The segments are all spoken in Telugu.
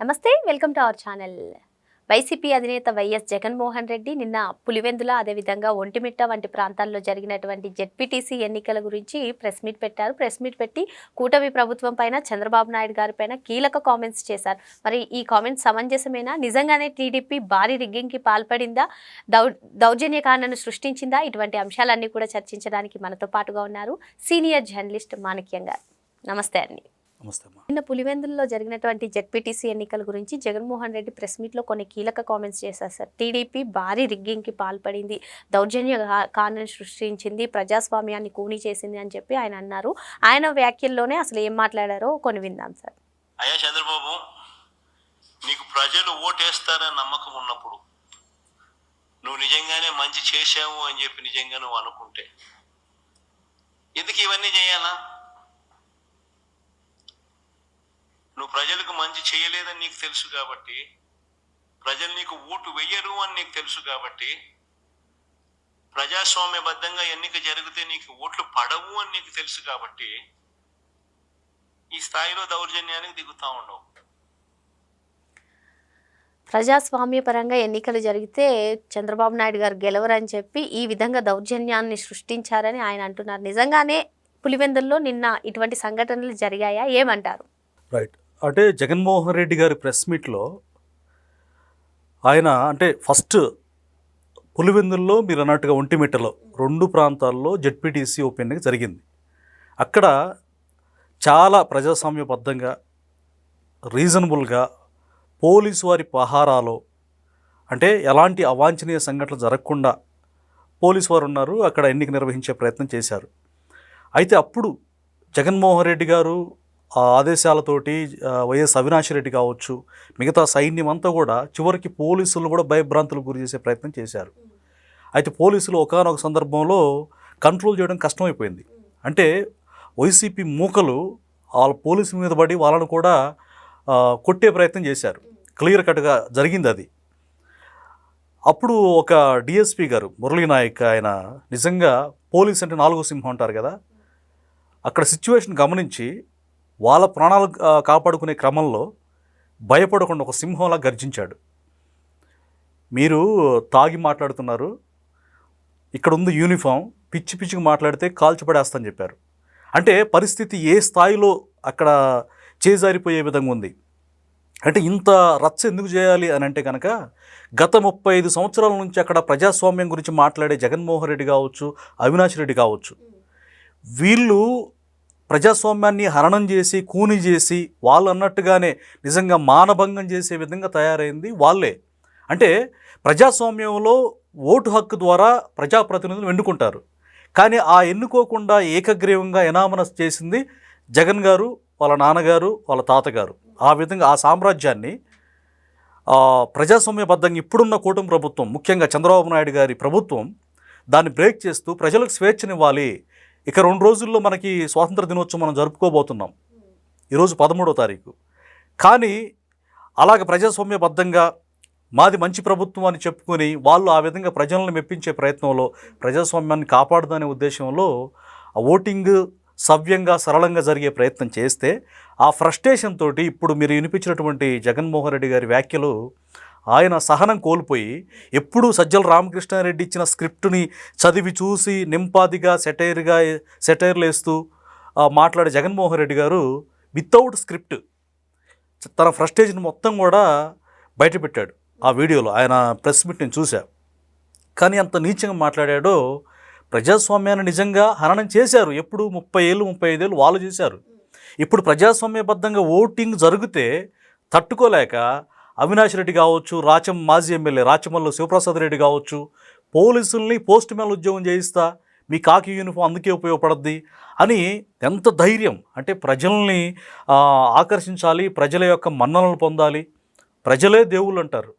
నమస్తే welcome to our channel. YCP అధినేత వైఎస్ జగన్మోహన్ రెడ్డి నిన్న పులివెందుల అదేవిధంగా ఒంటిమిట్ట వంటి ప్రాంతాల్లో జరిగినటువంటి జెడ్పీటీసీ ఎన్నికల గురించి ప్రెస్ మీట్ పెట్టారు. ప్రెస్ మీట్ పెట్టి కూటమి ప్రభుత్వం పైన చంద్రబాబు నాయుడు గారి పైన కీలక కామెంట్స్ చేశారు. మరి ఈ కామెంట్స్ సమంజసమేనా? నిజంగానే టీడీపీ భారీ రిగ్గింగ్కి పాల్పడిందా? దౌ దౌర్జన్యకాండను సృష్టించిందా? ఇటువంటి అంశాలన్నీ కూడా చర్చించడానికి మనతో పాటుగా ఉన్నారు సీనియర్ జర్నలిస్ట్ మాణిక్యం గారు నమస్తే అండి. నిన్న పులివెందుల్లో జరిగినటువంటి జెడ్పీటీసీ ఎన్నికల గురించి జగన్మోహన్ రెడ్డి ప్రెస్ మీట్లో కొన్ని కీలక కామెంట్స్ చేశారు సార్. టీడీపీ భారీ రిగ్గింగ్కి పాల్పడింది. దౌర్జన్య కా- కాండను సృష్టించింది. ప్రజాస్వామ్యాన్ని కూని చేసింది అని చెప్పి ఆయన అన్నారు. ఆయన వ్యాఖ్యల్లోనే అసలు ఏం మాట్లాడారో కొన్ని విందాం సార్. అయ్యా చంద్రబాబు నీకు ప్రజలు ఓటేస్తారని నమ్మకం ఉన్నప్పుడు నువ్వు నిజంగానే మంచి చేశావు అని చెప్పి నిజంగా నువ్వు అనుకుంటే ఎందుకు ఇవన్నీ చేయాలా? నువ్వు ప్రజలకు మంచి చేయలేదని నీకు తెలుసు కాబట్టి ప్రజలు నీకు ఓటు వెయ్యరు అని నీకు తెలుసు కాబట్టి ప్రజాస్వామ్యబద్ధంగా ఎన్నిక జరిగితే నీకు ఓట్లు పడవు అని నీకు తెలుసు కాబట్టి ఈ స్థాయిలో దౌర్జన్యానికి దిగుతా ఉండవు. ప్రజాస్వామ్యపరంగా ఎన్నికలు జరిగితే చంద్రబాబు నాయుడు గారు గెలవరని చెప్పి ఈ విధంగా దౌర్జన్యాన్ని సృష్టించారని ఆయన అంటున్నారు. నిజంగానే పులివెందుల్లో నిన్న ఇటువంటి సంఘటనలు జరిగాయా? ఏమంటారు? రైట్ అంటే జగన్మోహన్ రెడ్డి గారి ప్రెస్ మీట్లో ఆయన అంటే ఫస్ట్ పులివెందుల్లో మీరు అన్నట్టుగా ఒంటిమిట్టలో రెండు ప్రాంతాల్లో జెడ్పీటీసీ ఉప ఎన్నిక జరిగింది. అక్కడ చాలా ప్రజాస్వామ్యబద్ధంగా రీజనబుల్గా పోలీసు వారి పహారాలో అంటే ఎలాంటి అవాంఛనీయ సంఘటనలు జరగకుండా పోలీసు వారు ఉన్నారు అక్కడ ఎన్నిక నిర్వహించే ప్రయత్నం చేశారు. అయితే అప్పుడు జగన్మోహన్ రెడ్డి గారు ఆ ఆదేశాలతోటి వైఎస్ అవినాష్ రెడ్డి కావచ్చు మిగతా సైన్యం అంతా కూడా చివరికి పోలీసులు కూడా భయభ్రాంతులకు గురి చేసే ప్రయత్నం చేశారు. అయితే పోలీసులు ఒకానొక సందర్భంలో కంట్రోల్ చేయడం కష్టమైపోయింది. అంటే వైసీపీ మూకలు వాళ్ళ పోలీసుల మీద పడి వాళ్ళను కూడా కొట్టే ప్రయత్నం చేశారు. క్లియర్ కట్గా జరిగింది అది. అప్పుడు ఒక డిఎస్పీ గారు మురళీ నాయక్ ఆయన నిజంగా పోలీస్ అంటే నాలుగో సింహం అంటారు కదా అక్కడ సిచ్యువేషన్ గమనించి వాళ్ళ ప్రాణాలు కాపాడుకునే క్రమంలో భయపడకుండా ఒక సింహంలా గర్జించాడు. మీరు తాగి మాట్లాడుతున్నారు ఇక్కడ ఉంది యూనిఫామ్ పిచ్చి పిచ్చికి మాట్లాడితే కాల్చిపడేస్తని చెప్పారు. అంటే పరిస్థితి ఏ స్థాయిలో అక్కడ చేజారిపోయే విధంగా ఉంది? అంటే ఇంత రచ్చ ఎందుకు చేయాలి అని అంటే కనుక గత ముప్పై ఐదు సంవత్సరాల నుంచి అక్కడ ప్రజాస్వామ్యం గురించి మాట్లాడే జగన్మోహన్ రెడ్డి కావచ్చు అవినాష్ రెడ్డి కావచ్చు వీళ్ళు ప్రజాస్వామ్యాన్ని హరణం చేసి కూని చేసి వాళ్ళు అన్నట్టుగానే నిజంగా మానభంగం చేసే విధంగా తయారైంది వాళ్ళే. అంటే ప్రజాస్వామ్యంలో ఓటు హక్కు ద్వారా ప్రజాప్రతినిధులు ఎన్నుకుంటారు కానీ ఆ ఎన్నుకోకుండా ఏకగ్రీవంగా ఎనామనస్ చేసింది జగన్ గారు వాళ్ళ నాన్నగారు వాళ్ళ తాతగారు. ఆ విధంగా ఆ సామ్రాజ్యాన్ని ప్రజాస్వామ్యబద్ధంగా ఇప్పుడున్న కూటమి ప్రభుత్వం ముఖ్యంగా చంద్రబాబు నాయుడు గారి ప్రభుత్వం దాన్ని బ్రేక్ చేస్తూ ప్రజలకు స్వేచ్ఛనివ్వాలి. ఇక రెండు రోజుల్లో మనకి స్వాతంత్ర దినోత్సవం మనం జరుపుకోబోతున్నాం. ఈరోజు పదమూడో తారీఖు. కానీ అలాగ ప్రజాస్వామ్యబద్ధంగా మాది మంచి ప్రభుత్వం అని చెప్పుకొని వాళ్ళు ఆ విధంగా ప్రజలను మెప్పించే ప్రయత్నంలో ప్రజాస్వామ్యాన్ని కాపాడుదనే ఉద్దేశంలో ఓటింగ్ సవ్యంగా సరళంగా జరిగే ప్రయత్నం చేస్తే ఆ ఫ్రస్ట్రేషన్ తోటి ఇప్పుడు మీరు వినిపించినటువంటి జగన్మోహన్ రెడ్డి గారి వ్యాఖ్యలు ఆయన సహనం కోల్పోయి ఎప్పుడూ సజ్జల రామకృష్ణారెడ్డి ఇచ్చిన స్క్రిప్ట్ని చదివి చూసి నింపాదిగా సెటైర్గా సెటైర్లు వేస్తూ మాట్లాడే జగన్మోహన్ రెడ్డి గారు వితౌట్ స్క్రిప్ట్ తన ఫ్రస్టేజ్ని మొత్తం కూడా బయటపెట్టాడు ఆ వీడియోలో. ఆయన ప్రెస్ మీట్ నేను చూసా కానీ అంత నీచంగా మాట్లాడాడో ప్రజాస్వామ్యాన్ని నిజంగా హననం చేశారు. ఎప్పుడు ముప్పై ఏళ్ళు ముప్పై ఐదేళ్ళు వాళ్ళు చేశారు. ఇప్పుడు ప్రజాస్వామ్యబద్ధంగా ఓటింగ్ జరిగితే తట్టుకోలేక అవినాష్ రెడ్డి కావచ్చు రాచం మాజీ ఎమ్మెల్యే రాచమల్లు శివప్రసాద్ రెడ్డి కావచ్చు పోలీసుల్ని పోస్ట్ మ్యాన్ ఉద్యోగం చేయిస్తా మీ కాకి యూనిఫామ్ అందుకే ఉపయోగపడద్ది అని ఎంత ధైర్యం. అంటే ప్రజల్ని ఆకర్షించాలి ప్రజల యొక్క మన్ననలు పొందాలి. ప్రజలే దేవుళ్ళు అంటారు.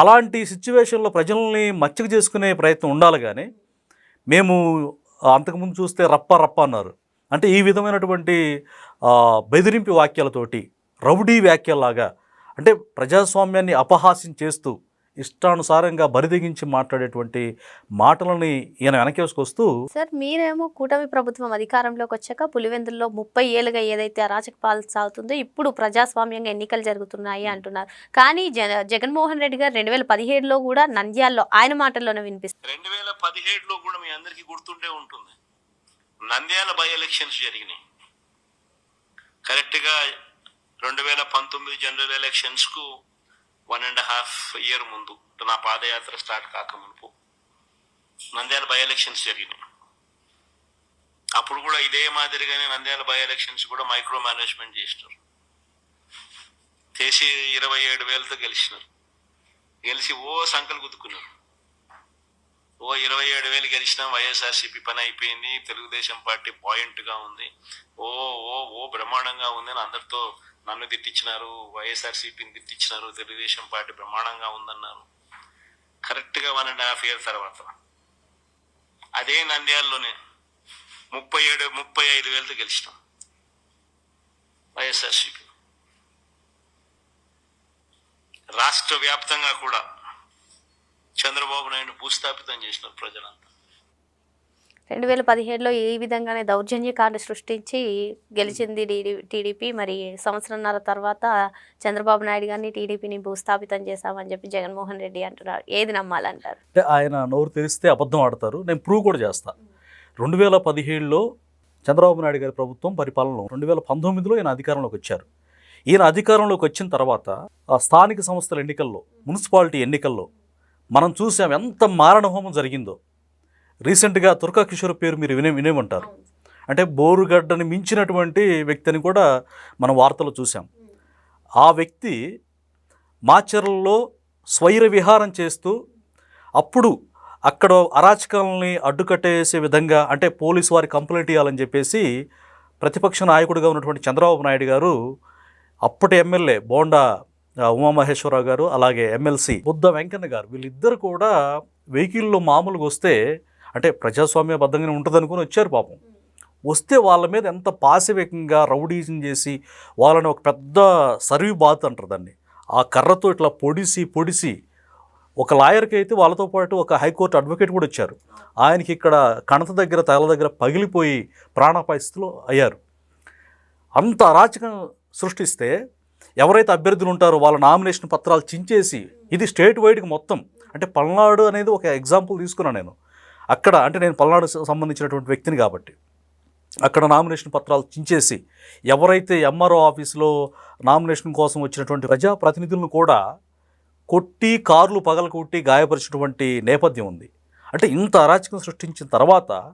అలాంటి సిచ్యువేషన్లో ప్రజల్ని మచ్చిక చేసుకునే ప్రయత్నం ఉండాలి కానీ మేము అంతకుముందు చూస్తే రప్ప రప్ప అన్నారు. అంటే ఈ విధమైనటువంటి బెదిరింపు వాక్యాలతోటి రౌడీ వ్యాఖ్యలాగా అంటే ప్రజాస్వామ్యాన్ని అపహాస్యం చేస్తూ ఇష్టానుసారంగా బరిదెగించి మాట్లాడేటువంటి మాటలని ఈయన వెనకేసుకొస్తూ సార్ మీరేమో కూటమి ప్రభుత్వం అధికారంలోకి వచ్చాక పులివెందుల్లో ముప్పై ఏళ్ళుగా ఏదైతే అరాచక పాలన సాగుతుందో ఇప్పుడు ప్రజాస్వామ్యంగా ఎన్నికలు జరుగుతున్నాయి అంటున్నారు. కానీ జ జగన్మోహన్ రెడ్డి గారు రెండు వేల పదిహేడులో కూడా నంద్యాల్లో ఆయన మాటల్లోనే వినిపిస్తారు రెండు వేల పదిహేడులో కూడా మీ అందరికీ గుర్తుండే ఉంటుంది. నంద్యాల బై ఎలక్షన్స్ జరిగినాయి కరెక్ట్గా రెండు వేల పంతొమ్మిది జనరల్ ఎలక్షన్స్కు వన్ అండ్ హాఫ్ ఇయర్ ముందు నా పాదయాత్ర స్టార్ట్ కాక మునుపు నంద్యాల బై ఎలక్షన్స్ జరిగినాయి అప్పుడు కూడా ఇదే మాదిరిగానే నంద్యాల బై ఎలక్షన్స్ కూడా మైక్రో మేనేజ్మెంట్ చేసినారు. చేసి ఇరవై ఏడు వేలతో గెలిచినారు. గెలిచి ఓ సంకలు గుద్దుకున్నారు. ఓ ఇరవై ఏడు వేలు గెలిచినాం వైఎస్ఆర్సీపీ పని అయిపోయింది తెలుగుదేశం పార్టీ పాయింట్గా ఉంది ఓ ఓ ఓ బ్రహ్మాండంగా ఉంది అని అందరితో నన్ను తిట్టించినారు వైఎస్ఆర్సీపీని తిట్టించినారు తెలుగుదేశం పార్టీ బ్రహ్మాండంగా ఉందన్నారు. కరెక్ట్గా వన్ అండ్ హాఫ్ ఇయర్ తర్వాత. అదే నంద్యాలలోనే ముప్పై ఏడు ముప్పై ఐదు వేలతో గెలిచినాం. వైఎస్ఆర్సీపీ. రాష్ట్ర వ్యాప్తంగా కూడా చంద్రబాబు నాయుడు భూస్థాపితం చేసినారు ప్రజలంతా. రెండు వేల పదిహేడులో ఈ విధంగానే దౌర్జన్య కార్డు సృష్టించి గెలిచింది టీడీపీ. మరి సంవత్సరంన్నర తర్వాత చంద్రబాబు నాయుడు గారిని టీడీపీని భూస్థాపితం చేశామని చెప్పి జగన్మోహన్ రెడ్డి అంటున్నారు. ఏది నమ్మాలంటారు? అంటే ఆయన నోరు తెరిస్తే అబద్ధం ఆడతారు. నేను ప్రూవ్ కూడా చేస్తా. రెండు వేల పదిహేడులో చంద్రబాబు నాయుడు గారి ప్రభుత్వం పరిపాలనలో రెండు వేల పంతొమ్మిదిలో ఈయన అధికారంలోకి వచ్చారు. ఈయన అధికారంలోకి వచ్చిన తర్వాత ఆ స్థానిక సంస్థల ఎన్నికల్లో మున్సిపాలిటీ ఎన్నికల్లో మనం చూసాం ఎంత మారణ హోమం జరిగిందో. రీసెంట్గా తుర్కా కిషోర్ పేరు మీరు వినే వినేమంటారు. అంటే బోరుగడ్డని మించినటువంటి వ్యక్తిని కూడా మనం వార్తలు చూసాం ఆ వ్యక్తి మాచర్లలో స్వైర విహారం చేస్తూ అప్పుడు అక్కడ అరాచకాలని అడ్డుకట్టేసే విధంగా అంటే పోలీసు వారి కంప్లైంట్ ఇవ్వాలని చెప్పేసి ప్రతిపక్ష నాయకుడిగా ఉన్నటువంటి చంద్రబాబు నాయుడు గారు అప్పటి ఎమ్మెల్యే బోండా ఉమామహేశ్వరరావు గారు అలాగే ఎమ్మెల్సీ బుద్ధ వెంకన్న గారు వీళ్ళిద్దరు కూడా వెహికల్లో మామూలుగా వస్తే అంటే ప్రజాస్వామ్యబద్ధంగానే ఉంటుంది అనుకుని వచ్చారు పాపం. వస్తే వాళ్ళ మీద ఎంత పాశవికంగా రౌడీజం చేసి వాళ్ళని ఒక పెద్ద సర్వీ బాత్ అంటారు దాన్ని. ఆ కర్రతో ఇట్లా పొడిసి పొడిసి ఒక లాయర్కి అయితే వాళ్ళతో పాటు ఒక హైకోర్టు అడ్వకేట్ కూడా వచ్చారు. ఆయనకి ఇక్కడ కణత దగ్గర తల దగ్గర పగిలిపోయి ప్రాణాపాయ స్థితిలో అయ్యారు. అంత అరాచకం సృష్టిస్తే ఎవరైతే అభ్యర్థులు ఉంటారో వాళ్ళ నామినేషన్ పత్రాలు చించేసి ఇది స్టేట్ వైడ్కి మొత్తం. అంటే పల్నాడు అనేది ఒక ఎగ్జాంపుల్ తీసుకున్నాను నేను. అక్కడ అంటే నేను పల్నాడు సంబంధించినటువంటి వ్యక్తిని కాబట్టి అక్కడ నామినేషన్ పత్రాలు చించేసి ఎవరైతే ఎంఆర్ఓ ఆఫీసులో నామినేషన్ కోసం వచ్చినటువంటి ప్రజాప్రతినిధులను కూడా కొట్టి కార్లు పగలకొట్టి గాయపరిచినటువంటి నేపథ్యం ఉంది. అంటే ఇంత అరాచకం సృష్టించిన తర్వాత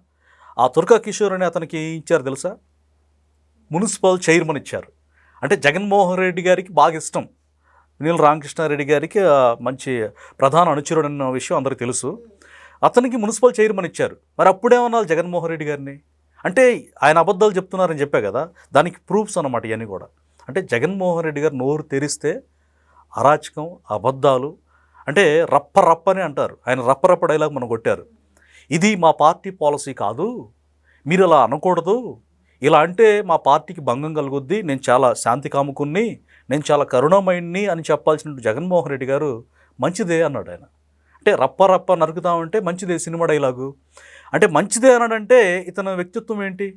ఆ తుర్కా కిషోర్ అనే అతనికి ఏం ఇచ్చారు తెలుసా? మున్సిపల్ చైర్మన్ ఇచ్చారు. అంటే జగన్మోహన్ రెడ్డి గారికి బాగా ఇష్టం. నీల రామకృష్ణారెడ్డి గారికి మంచి ప్రధాన అనుచరుడు అన్న విషయం అందరికీ తెలుసు. అతనికి మున్సిపల్ చైర్మన్ ఇచ్చారు. మరి అప్పుడేమన్నారు జగన్మోహన్ రెడ్డి గారిని? అంటే ఆయన అబద్ధాలు చెప్తున్నారని చెప్పే కదా దానికి ప్రూఫ్స్ అనమాట ఇవన్నీ కూడా. అంటే జగన్మోహన్ రెడ్డి గారు నోరు తెరిస్తే అరాచకం అబద్ధాలు అంటే రప్ప రప్పనే అంటారు. ఆయన రప్ప రప్ప డైలాగ్ మనం కొట్టారు. ఇది మా పార్టీ పాలసీ కాదు మీరు అలా అనకూడదు. ఇలా అంటే మా పార్టీకి భంగం కలుగుద్ది నేను చాలా శాంతి కాముకుని నేను చాలా కరుణమయుణ్ణి అని చెప్పాల్సిన జగన్మోహన్ రెడ్డి గారు మంచిదే అన్నాడు ఆయన. అంటే రప్ప రప్ప నరుకుతా ఉంటే మంచిదే సినిమా డైలాగు. అంటే మంచిదే అనడంటే ఇతని వ్యక్తిత్వం ఏంటి?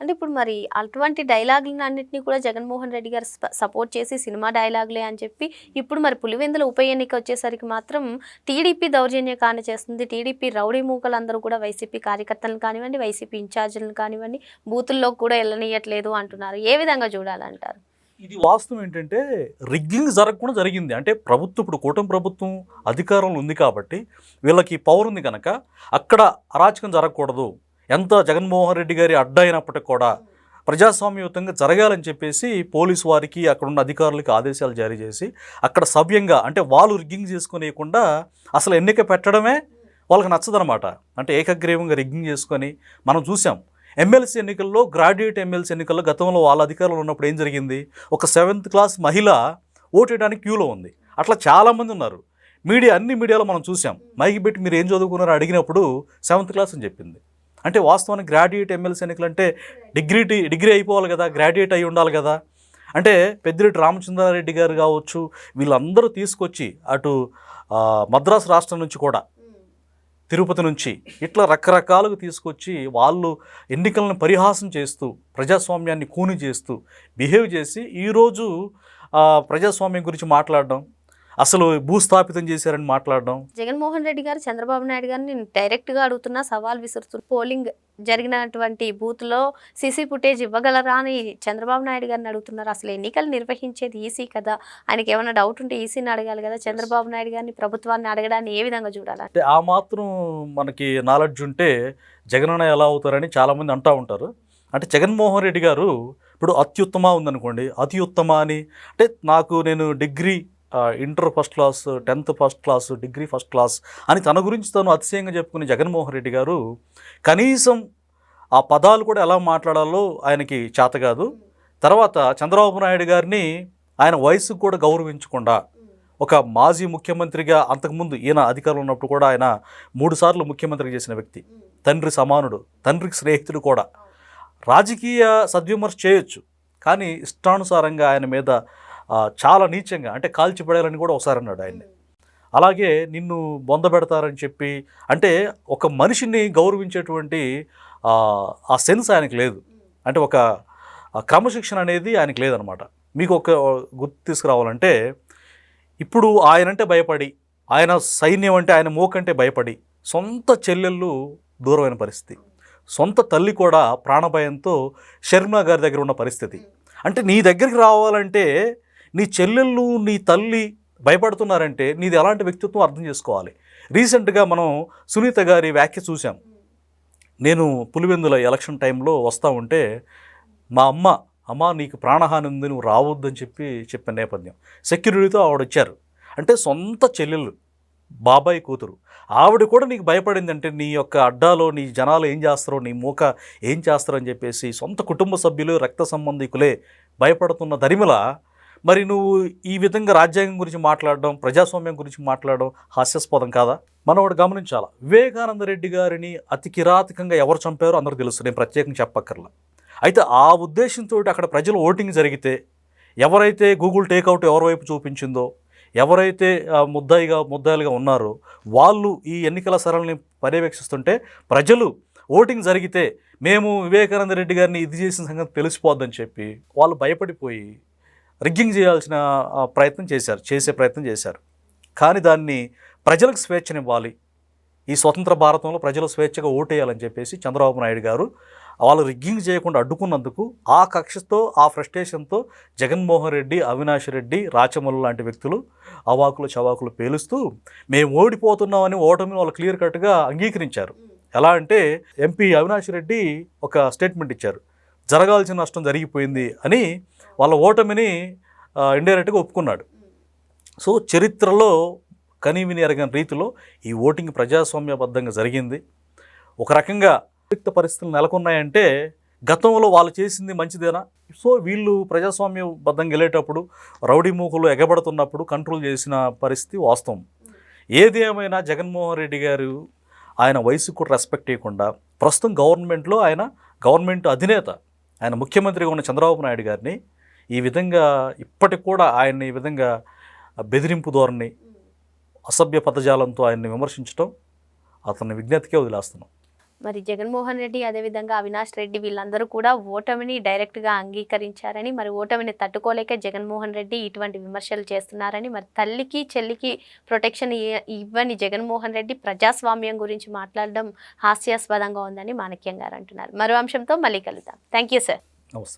అంటే ఇప్పుడు మరి అటువంటి డైలాగులను అన్నింటినీ కూడా జగన్మోహన్ రెడ్డి గారు సపోర్ట్ చేసి సినిమా డైలాగులే అని చెప్పి ఇప్పుడు మరి పులివెందుల ఉప ఎన్నిక వచ్చేసరికి మాత్రం టీడీపీ దౌర్జన్య దౌర్జన్యకాండ చేస్తుంది. టీడీపీ రౌడీ మూకలందరూ కూడా వైసీపీ కార్యకర్తలను కానివ్వండి వైసీపీ ఇన్ఛార్జీలను కానివ్వండి బూతుల్లో కూడా వెళ్ళనీయట్లేదు అంటున్నారు. ఏ విధంగా చూడాలంటారు? ఇది వాస్తవం ఏంటంటే రిగ్గింగ్ జరగకుండా జరిగింది. అంటే ప్రభుత్వం ఇప్పుడు కూటమి ప్రభుత్వం అధికారంలో ఉంది కాబట్టి వీళ్ళకి పవర్ ఉంది కనుక అక్కడ అరాచకం జరగకూడదు. ఎంత జగన్మోహన్ రెడ్డి గారి అడ్డ అయినప్పటికీ కూడా ప్రజాస్వామ్యయుతంగా జరగాలని చెప్పేసి పోలీసు వారికి అక్కడ ఉన్న అధికారులకి ఆదేశాలు జారీ చేసి అక్కడ సవ్యంగా అంటే వాళ్ళు రిగ్గింగ్ చేసుకునేయకుండా అసలు ఎన్నిక పెట్టడమే వాళ్ళకి నచ్చదనమాట. అంటే ఏకగ్రీవంగా రిగ్గింగ్ చేసుకొని మనం చూసాం. ఎమ్మెల్సీ ఎన్నికల్లో గ్రాడ్యుయేట్ ఎమ్మెల్సీ ఎన్నికల్లో గతంలో వాళ్ళ అధికారంలో ఉన్నప్పుడు ఏం జరిగింది? ఒక సెవెంత్ క్లాస్ మహిళ ఓటేయడానికి క్యూలో ఉంది. అట్లా చాలామంది ఉన్నారు. మీడియా అన్ని మీడియాలో మనం చూసాం. మైకి పెట్టి మీరు ఏం చదువుకున్నారో అడిగినప్పుడు సెవెంత్ క్లాస్ అని చెప్పింది. అంటే వాస్తవానికి గ్రాడ్యుయేట్ ఎమ్మెల్సీ ఎన్నికలు అంటే డిగ్రీ డిగ్రీ అయిపోవాలి కదా గ్రాడ్యుయేట్ అయి ఉండాలి కదా. అంటే పెద్దిరెడ్డి రామచంద్రారెడ్డి గారు కావచ్చు వీళ్ళందరూ తీసుకొచ్చి అటు మద్రాసు రాష్ట్రం నుంచి కూడా తిరుపతి నుంచి ఇట్లా రకరకాలుగా తీసుకొచ్చి వాళ్ళు ఎన్నికలను పరిహాసం చేస్తూ ప్రజాస్వామ్యాన్ని కూని చేస్తూ బిహేవ్ చేసి ఈరోజు ప్రజాస్వామ్యం గురించి మాట్లాడడం అసలు భూస్థాపితం చేశారని మాట్లాడడం? జగన్మోహన్ రెడ్డి గారు చంద్రబాబు నాయుడు గారిని నేను డైరెక్ట్గా అడుగుతున్నా సవాల్ విసురుతున్నా పోలింగ్ జరిగినటువంటి బూత్లో సీసీ ఫుటేజ్ ఇవ్వగలరా అని చంద్రబాబు నాయుడు గారిని అడుగుతున్నారు. అసలు ఎన్నికలు నిర్వహించేది ఈసీ కదా? ఆయనకి ఏమైనా డౌట్ ఉంటే ఈసీని అడగాలి కదా? చంద్రబాబు నాయుడు గారిని ప్రభుత్వాన్ని అడగడాన్ని ఏ విధంగా చూడాలి? అంటే ఆ మాత్రం మనకి నాలెడ్జ్ ఉంటే జగనన్న ఎలా అవుతారని చాలామంది అంటూ ఉంటారు. అంటే జగన్మోహన్ రెడ్డి గారు ఇప్పుడు అత్యుత్తమ ఉందనుకోండి. అతి ఉత్తమ అని అంటే నాకు నేను degree inter first class tenth first class degree first class అని తన గురించి తను అతిశయంగా చెప్పుకునే జగన్మోహన్ రెడ్డి గారు కనీసం ఆ పదాలు కూడా ఎలా మాట్లాడాలో ఆయనకి చేత కాదు. తర్వాత చంద్రబాబు నాయుడు గారిని ఆయన వయసుకు కూడా గౌరవించకుండా ఒక మాజీ ముఖ్యమంత్రిగా అంతకుముందు ఈయన అధికారంలో ఉన్నప్పుడు కూడా ఆయన మూడుసార్లు ముఖ్యమంత్రి చేసిన వ్యక్తి. తండ్రి సమానుడు తండ్రికి స్నేహితుడు కూడా. రాజకీయ సద్విమర్శ చేయొచ్చు. కానీ ఇష్టానుసారంగా ఆయన మీద చాలా నీచంగా అంటే కాల్చిపడేయాలని కూడా ఒకసారి అన్నాడు ఆయన్ని. అలాగే నిన్ను బొందబెడతారని చెప్పి అంటే ఒక మనిషిని గౌరవించేటువంటి ఆ, సెన్స్ ఆయనకి లేదు. అంటే ఒక క్రమశిక్షణ అనేది ఆయనకి లేదనమాట. మీకు ఒక గుర్తు తీసుకురావాలంటే ఇప్పుడు ఆయనంటే భయపడి ఆయన సైన్యం అంటే ఆయన మోకంటే భయపడి సొంత చెల్లెళ్ళు దూరమైన పరిస్థితి. సొంత తల్లి కూడా ప్రాణభయంతో షర్మిల గారి దగ్గర ఉన్న పరిస్థితి. అంటే నీ దగ్గరికి రావాలంటే నీ చెల్లెళ్ళు నీ తల్లి భయపడుతున్నారంటే నీది ఎలాంటి వ్యక్తిత్వం అర్థం చేసుకోవాలి. రీసెంట్గా మనం సునీత గారి వ్యాఖ్య చూసాం నేను పులివెందుల ఎలక్షన్ టైంలో వస్తూ ఉంటే మా అమ్మ అమ్మ నీకు ప్రాణహాని ఉంది నువ్వు రావద్దని చెప్పి చెప్పిన నేపథ్యం. సెక్యూరిటీతో ఆవిడ వచ్చారు అంటే సొంత చెల్లెళ్ళు బాబాయ్ కూతురు. ఆవిడ కూడా నీకు భయపడింది అంటే నీ యొక్క అడ్డాలో నీ జనాలు ఏం చేస్తారో నీ మూక ఏం చేస్తారో అని చెప్పేసి సొంత కుటుంబ సభ్యులు రక్త సంబంధికులే భయపడుతున్న దరిమిలా మరి నువ్వు ఈ విధంగా రాజ్యాంగం గురించి మాట్లాడడం ప్రజాస్వామ్యం గురించి మాట్లాడడం హాస్యాస్పదం కాదా? మనం ఒకటి గమనించాలా? వివేకానంద రెడ్డి గారిని అతి కిరాతకంగా ఎవరు చంపారో అందరూ తెలుసు. నేను ప్రత్యేకంగా చెప్పక్కర్లా. అయితే ఆ ఉద్దేశంతో అక్కడ ప్రజలు ఓటింగ్ జరిగితే ఎవరైతే గూగుల్ టేక్అవుట్ ఎవరి వైపు చూపించిందో ఎవరైతే ముద్దాయిగా ముద్దాయిలుగా ఉన్నారో వాళ్ళు ఈ ఎన్నికల సరళిని పర్యవేక్షిస్తుంటే ప్రజలు ఓటింగ్ జరిగితే మేము వివేకానంద రెడ్డి గారిని ఇది చేసిన సంగతి తెలిసిపోద్దని చెప్పి వాళ్ళు భయపడిపోయి రిగ్గింగ్ చేయాల్సిన ప్రయత్నం చేశారు చేసే ప్రయత్నం చేశారు. కానీ దాన్ని ప్రజలకు స్వేచ్ఛనివ్వాలి. ఈ స్వతంత్ర భారతంలో ప్రజలు స్వేచ్ఛగా ఓటేయాలని చెప్పేసి చంద్రబాబు నాయుడు గారు వాళ్ళు రిగ్గింగ్ చేయకుండా అడ్డుకున్నందుకు ఆ కక్షతో ఆ ఫ్రస్ట్రేషన్తో జగన్మోహన్ రెడ్డి అవినాష్ రెడ్డి రాచమల్లు లాంటి వ్యక్తులు అవాకులు చవాకులు పేలుస్తూ మేము ఓడిపోతున్నామని ఓటమిని వాళ్ళు క్లియర్ కట్గా అంగీకరించారు. ఎలా అంటే ఎంపీ అవినాష్ రెడ్డి ఒక స్టేట్మెంట్ ఇచ్చారు. జరగాల్సిన నష్టం జరిగిపోయింది అని వాళ్ళ ఓటమిని ఇండైరెక్ట్గా ఒప్పుకున్నాడు. సో చరిత్రలో కనీవిని ఎరగని రీతిలో ఈ ఓటింగ్ ప్రజాస్వామ్యబద్ధంగా జరిగింది. ఒక రకంగా రిక్త పరిస్థితులు నెలకొన్నాయంటే గతంలో వాళ్ళు చేసింది మంచిదేనా? సో వీళ్ళు ప్రజాస్వామ్యబద్ధంగా వెళ్ళేటప్పుడు రౌడీ మూకులు ఎగబడుతున్నప్పుడు కంట్రోల్ చేసిన పరిస్థితి వాస్తవం. ఏది ఏమైనా జగన్మోహన్ రెడ్డి గారు ఆయన వయసుకు కూడా రెస్పెక్ట్ ఇవ్వకుండా ప్రస్తుతం గవర్నమెంట్లో ఆయన గవర్నమెంట్ అధినేత ఆయన ముఖ్యమంత్రిగా ఉన్న చంద్రబాబు నాయుడు గారిని ఈ విధంగా ఇప్పటికి కూడా ఆయన్ని ఈ విధంగా బెదిరింపు ధోరణి అసభ్య పదజాలంతో ఆయన్ని విమర్శించడం అతన్ని విజ్ఞతకే వదిలేస్తున్నాం. మరి జగన్మోహన్ రెడ్డి అదేవిధంగా అవినాష్ రెడ్డి వీళ్ళందరూ కూడా ఓటమిని డైరెక్ట్గా అంగీకరించారని మరి ఓటమిని తట్టుకోలేక జగన్మోహన్ రెడ్డి ఇటువంటి విమర్శలు చేస్తున్నారని మరి తల్లికి చెల్లికి ప్రొటెక్షన్ ఇవ్వని జగన్మోహన్ రెడ్డి ప్రజాస్వామ్యం గురించి మాట్లాడడం హాస్యాస్పదంగా ఉందని మాణిక్యం గారు అంటున్నారు. మరో అంశంతో మళ్ళీ కలుద్దాం. థ్యాంక్ యూ సార్ నమస్తే.